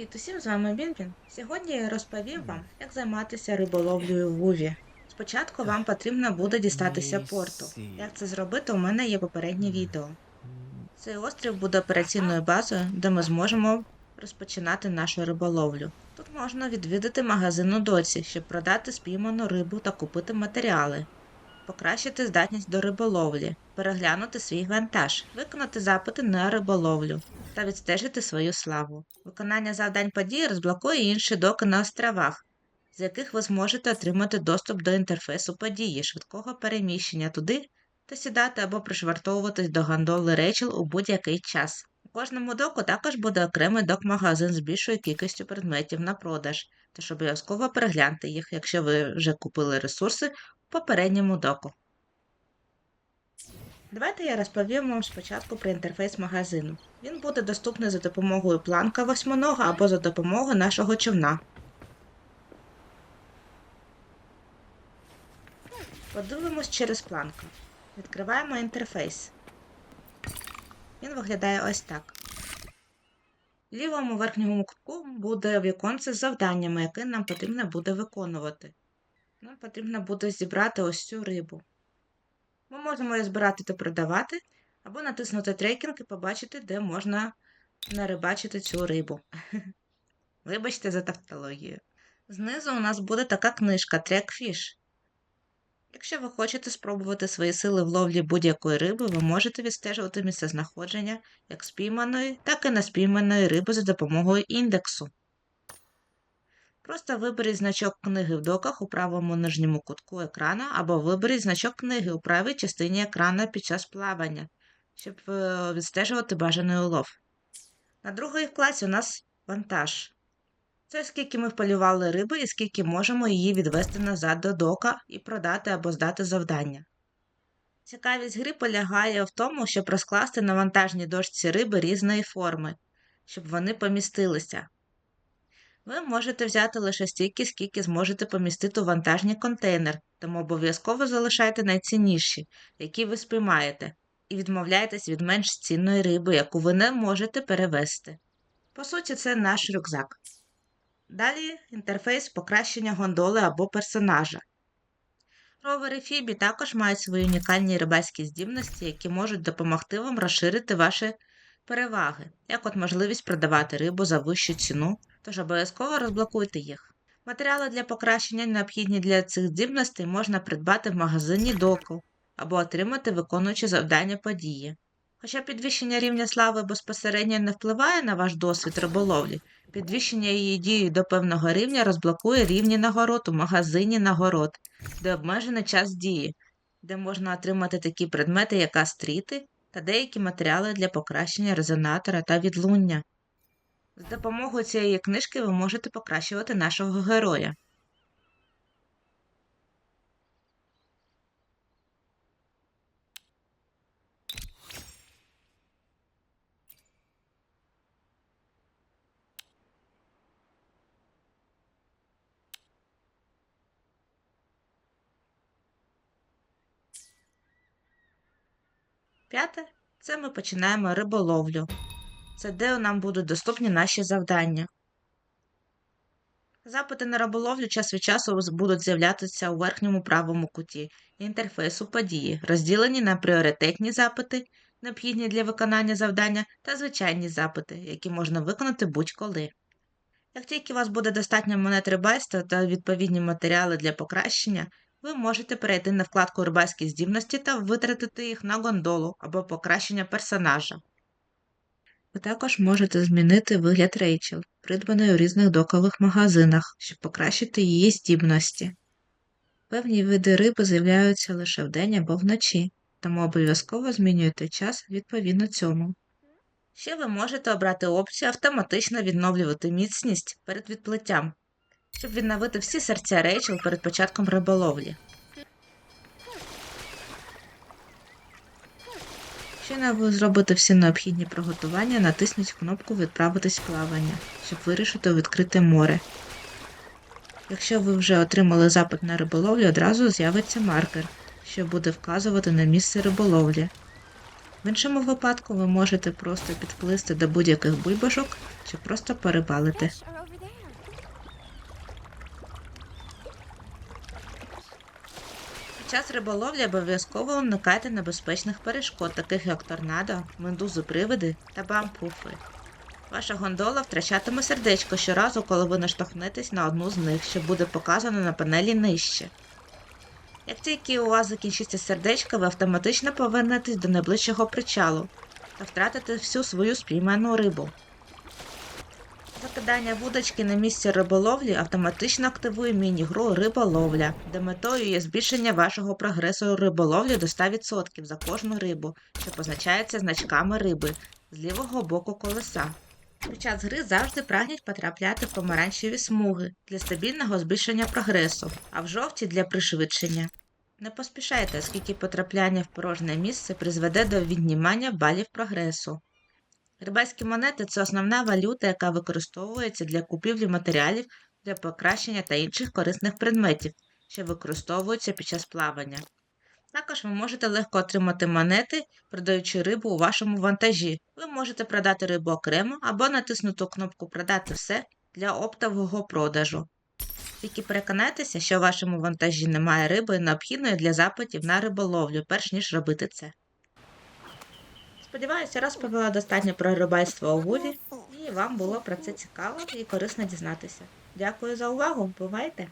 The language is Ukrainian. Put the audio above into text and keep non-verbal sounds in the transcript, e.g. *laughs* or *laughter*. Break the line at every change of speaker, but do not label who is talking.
Привіт усім, з вами Бінбін. Сьогодні я розповім вам, як займатися риболовлею в Вуві. Спочатку вам потрібно буде дістатися порту. Як це зробити, у мене є попереднє відео. Цей острів буде операційною базою, де ми зможемо розпочинати нашу риболовлю. Тут можна відвідати магазин у доці, щоб продати спійману рибу та купити матеріали, покращити здатність до риболовлі, переглянути свій вантаж, виконати запити на риболовлю та відстежити свою славу. Виконання завдань події розблокує інші доки на островах, з яких ви зможете отримати доступ до інтерфейсу події, швидкого переміщення туди та сідати або пришвартовуватись до гондоли Рейчел у будь-який час. У кожному доку також буде окремий док-магазин з більшою кількістю предметів на продаж, тож обов'язково перегляньте їх, якщо ви вже купили ресурси в попередньому доку. Давайте я розповім вам спочатку про інтерфейс магазину. Він буде доступний за допомогою планка восьминога або за допомогою нашого човна. Подивимось через планку. Відкриваємо інтерфейс. Він виглядає ось так. В лівому верхньому кутку буде віконце з завданнями, яке нам потрібно буде виконувати. Нам потрібно буде зібрати ось цю рибу. Ми можемо її збирати та продавати, або натиснути трекінг і побачити, де можна нарибачити цю рибу. *laughs* Вибачте за тавтологію. Знизу у нас буде така книжка Trackfish. Якщо ви хочете спробувати свої сили в ловлі будь-якої риби, ви можете відстежувати місцезнаходження як спійманої, так і неспійманої риби за допомогою індексу. Просто виберіть значок книги в доках у правому нижньому кутку екрана, або виберіть значок книги у правій частині екрана під час плавання, щоб е, відстежувати бажаний улов. На другій класі у нас вантаж. Це скільки ми вполювали риби і скільки можемо її відвести назад до дока і продати або здати завдання. Цікавість гри полягає в тому, щоб розкласти на вантажній дошці риби різної форми, щоб вони помістилися. Ви можете взяти лише стільки, скільки зможете помістити у вантажний контейнер, тому обов'язково залишайте найцінніші, які ви спіймаєте, і відмовляйтесь від менш цінної риби, яку ви не можете перевести. По суті, це наш рюкзак. Далі інтерфейс покращення гондоли або персонажа. Ровери Фібі також мають свої унікальні рибальські здібності, які можуть допомогти вам розширити ваші переваги, як от можливість продавати рибу за вищу ціну, тож обов'язково розблокуйте їх. Матеріали для покращення, необхідні для цих здібностей, можна придбати в магазині доку або отримати виконуючи завдання події. Хоча підвищення рівня слави безпосередньо не впливає на ваш досвід риболовлі, підвищення її дії до певного рівня розблокує рівні нагород у магазині нагород, де обмежений час дії, де можна отримати такі предмети, як астріти та деякі матеріали для покращення резонатора та відлуння. З допомогою цієї книжки ви можете покращувати нашого героя. П'яте це ми починаємо риболовлю. Це де нам будуть доступні наші завдання. Запити на риболовлю час від часу будуть з'являтися у верхньому правому куті інтерфейсу події, розділені на пріоритетні запити, необхідні для виконання завдання, та звичайні запити, які можна виконати будь-коли. Як тільки у вас буде достатньо монет рибальства та відповідні матеріали для покращення, ви можете перейти на вкладку рибальські здібності та витратити їх на гондолу або покращення персонажа. Ви також можете змінити вигляд Рейчел, придбаної у різних докових магазинах, щоб покращити її здібності. Певні види риби з'являються лише вдень або вночі, тому обов'язково змінюйте час відповідно цьому. Ще ви можете обрати опцію автоматично відновлювати міцність перед відплиттям, щоб відновити всі серця Рейчел перед початком риболовлі. Щойно ви зробите всі необхідні приготування, натисніть кнопку Відправитись плавання, щоб вирішити відкрите море. Якщо ви вже отримали запит на риболовлю, одразу з'явиться маркер, що буде вказувати на місце риболовлі. В іншому випадку ви можете просто підплисти до будь-яких бульбашок чи просто перебалити. Під час риболовлі обов'язково уникайте небезпечних перешкод, таких як торнадо, мендузи-привиди та бампуфи. Ваша гондола втрачатиме сердечко щоразу, коли ви наштовхнетесь на одну з них, що буде показано на панелі нижче. Як тільки у вас закінчиться сердечко, ви автоматично повернетесь до найближчого причалу та втратите всю свою спійману рибу. Закидання вудочки на місці риболовлі автоматично активує міні-гру риболовля, де метою є збільшення вашого прогресу риболовлі до 100% за кожну рибу, що позначається значками риби з лівого боку колеса. Під час гри завжди прагніть потрапляти в помаранчеві смуги для стабільного збільшення прогресу, а в жовті для пришвидшення. Не поспішайте, оскільки потрапляння в порожнє місце призведе до віднімання балів прогресу. Рибальські монети це основна валюта, яка використовується для купівлі матеріалів для покращення та інших корисних предметів, що використовуються під час плавання. Також ви можете легко отримати монети, продаючи рибу у вашому вантажі. Ви можете продати рибу окремо або натиснути кнопку Продати все для оптового продажу. Тільки переконайтеся, що у вашому вантажі немає риби, необхідної для запитів на риболовлю, перш ніж робити це. Сподіваюся, розповіла достатньо про рибальство у Вуві, і вам було про це цікаво і корисно дізнатися. Дякую за увагу, бувайте!